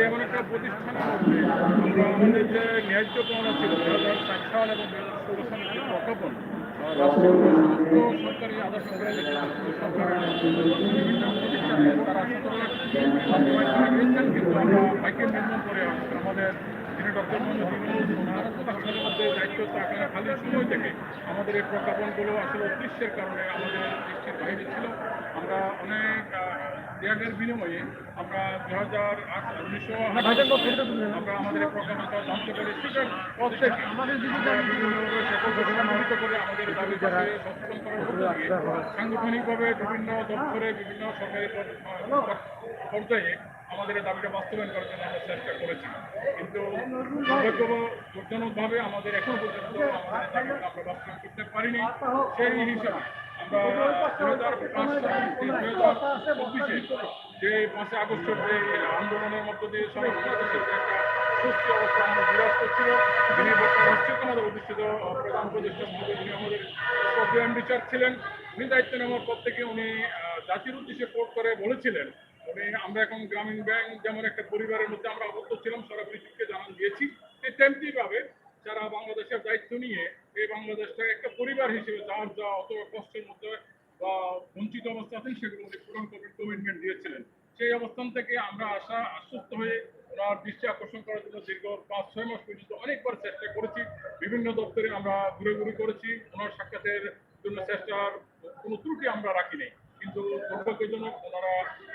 এমন একটা প্রতিষ্ঠানের মধ্যে আমরা আমাদের যে ন্যায্য পাওনা ছিল দু হাজার সাল এবং দু হাজার সরকারি আধা সরকারি যে সমস্ত সরকারি বিভিন্ন প্রতিষ্ঠানে আমাদের ডক্টর দায়িত্ব থাকা খালি সময় থেকে আমাদের এই প্রজ্ঞাপনগুলো আসলে উদ্দেশ্যের কারণে আমাদের বাইরে ছিল। আমরা অনেক ত্যাগের বিনিময়ে আমরা দু হাজার আট উনিশশো আমরা আমাদের এই প্রজ্ঞাপনটা জানতে পারি সেটার পর থেকে আমাদের করে আমাদের দাবি দাবি সচেতন করার সাংগঠনিকভাবে বিভিন্ন দপ্তরে বিভিন্ন সরকারি পর্যায়ে আমাদের এই দাবিটা বাস্তবায়ন করার জন্য আমরা চেষ্টা করেছি। কিন্তু দুর্ভাগ্যজনকভাবে আমাদের এখন পর্যন্ত আমরা বাস্তবায়ন করতে পারিনি। সেই হিসাবে যে পাঁচই আগস্টের যে আন্দোলনের মধ্য দিয়ে সমস্ত সুস্থ অবস্থা বিরাজ করছিল যিনি অধিষ্ঠিত প্রধান যিনি আমাদের শ্রদ্ধেয় বিচার ছিলেন। উনি দায়িত্ব নেওয়ার পর থেকে উনি জাতির উদ্দেশ্যে কোর্ট করে বলেছিলেন আমরা এখন গ্রামীণ ব্যাংক যেমন একটা পরিবারের মধ্যে আমরা আবদ্ধ ছিলাম সারা পৃথিবীকে জানান দিয়েছি। এই তেমনি ভাবে যারা বাংলাদেশের দায়িত্ব নিয়ে এই বাংলাদেশটা একটা পরিবার হিসেবে যার যা অত কষ্টের মধ্যে বা বঞ্চিত অবস্থা আছেন সেগুলো উনি পূরণ করবেন কমিটমেন্ট দিয়েছিলেন। সেই অবস্থান থেকে আমরা আশা, আশ্বস্ত হয়ে ওনার দৃষ্টি আকর্ষণ করার জন্য দীর্ঘ পাঁচ, ছয় মাস পর্যন্ত অনেকবার চেষ্টা করেছি। বিভিন্ন দপ্তরে আমরা ঘুরে ঘুরে করেছি। ওনার সাক্ষাতের জন্য চেষ্টার কোনো ত্রুটি আমরা রাখিনি কিন্তু দুর্ভাগ্যজনক ওনারা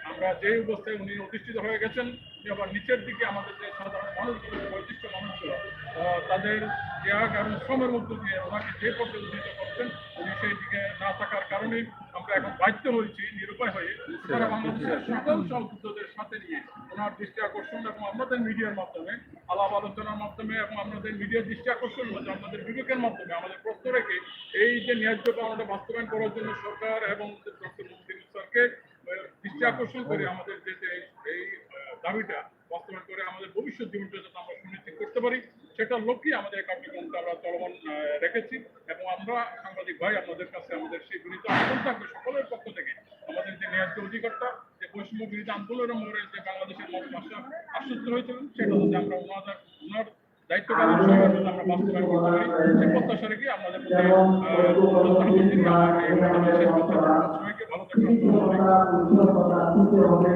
আমরা যে অবস্থায় উনি অধিষ্ঠিত হয়ে গেছেন আবার নিচের দিকে আমাদের যে সাধারণ মানুষগুলো যে বয়োজ্যেষ্ঠ মানুষগুলো তাদের ত্যাগ এবং শ্রমের মধ্য দিয়ে ওনাকে যে পর্যায়ে উন্নীত করছেন, উনি সেই দিকে না থাকার কারণে আমরা এখন বাধ্য হয়েছি, নিরুপায় হয়ে সারা বাংলাদেশের সকল সহযোদ্ধদের সাথে নিয়ে ওনার দৃষ্টি আকর্ষণ এবং আমাদের মিডিয়ার মাধ্যমে, আলাপ আলোচনার মাধ্যমে এবং আমাদের মিডিয়ার দৃষ্টি আকর্ষণ হচ্ছে আমাদের বিবেকের মাধ্যমে আমাদের প্রশ্ন রেখে এই যে ন্যায্য পাওনাটা বাস্তবায়ন করার জন্য সরকার এবং ডক্টর মুফতি স্যারকে দৃষ্টি আকর্ষণ করে আমাদের যে এই দাবিটা বাস্তবায়ন করে আমাদের ভবিষ্যৎ জীবনটা যাতে আমরা সুনিশ্চিত করতে পারি সেটার লক্ষ্যে আমাদের কার্যক্রমটা আমরা চলমান রেখেছি এবং আমরা সাংবাদিক ভাই আপনাদের কাছে আমাদের সেই বিনীত আবেদন থাকবে সকলের পক্ষ থেকে। আমাদের যে ন্যায্য অধিকারটা, যে বৈষম্য বিরোধী আন্দোলনের মোড়ে যে বাংলাদেশের মানুষ আশা আশ্বস্ত হয়েছিলেন সেটা যাতে আমরা ওনাদের ওনার দায়িত্ব পালন যাতে আমরা বাস্তবায়ন করতে পারি, সেই প্রত্যাশা রেখে আমাদের মধ্যে 谢谢我们的五星好评谢谢我们